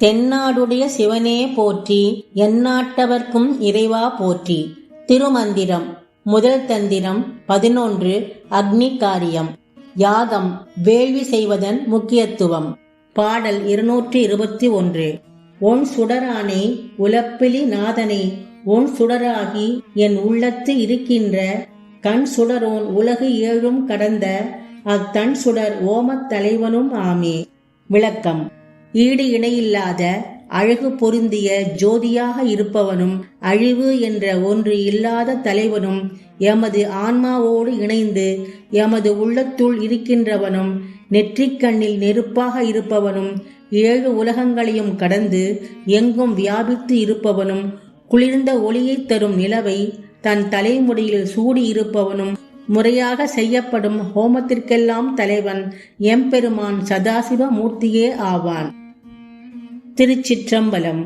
தென்னாடுடைய சிவனே போற்றி எந்நாட்டவர்க்கும் இறைவா போற்றி. திருமந்திரம் முதல் தந்திரம் பதினொன்று அக்னி காரியம் யாகம் வேள்வி செய்வதன் முக்கியத்துவம். பாடல் இருநூற்றி இருபத்தி ஒன்று. ஒன் சுடரானே உலப்பிலி நாதனே ஒன் சுடராகி என் உள்ளத்து இருக்கின்ற கண் சுடரோன் உலகு ஏழும் கடந்த அத்தன் சுடர் ஓமத் தலைவனும் ஆமே. விளக்கம். ஈடு இணையில்லாத அழகு பொருந்திய ஜோதியாக இருப்பவனும் அழிவு என்ற ஒன்று இல்லாத தலைவனும் எமது ஆன்மாவோடு இணைந்து எமது உள்ளத்துள் இருக்கின்றவனும் நெற்றிக்கண்ணில் நெருப்பாக இருப்பவனும் ஏழு உலகங்களையும் கடந்து எங்கும் வியாபித்து இருப்பவனும் குளிர்ந்த ஒளியைத் தரும் நிலவை தன் தலைமுடியில் சூடி இருப்பவனும் முறையாக செய்யப்படும் ஹோமத்திற்கெல்லாம் தலைவன் எம்பெருமான் சதாசிவ மூர்த்தியே ஆவான். திருச்சிற்றம்பலம்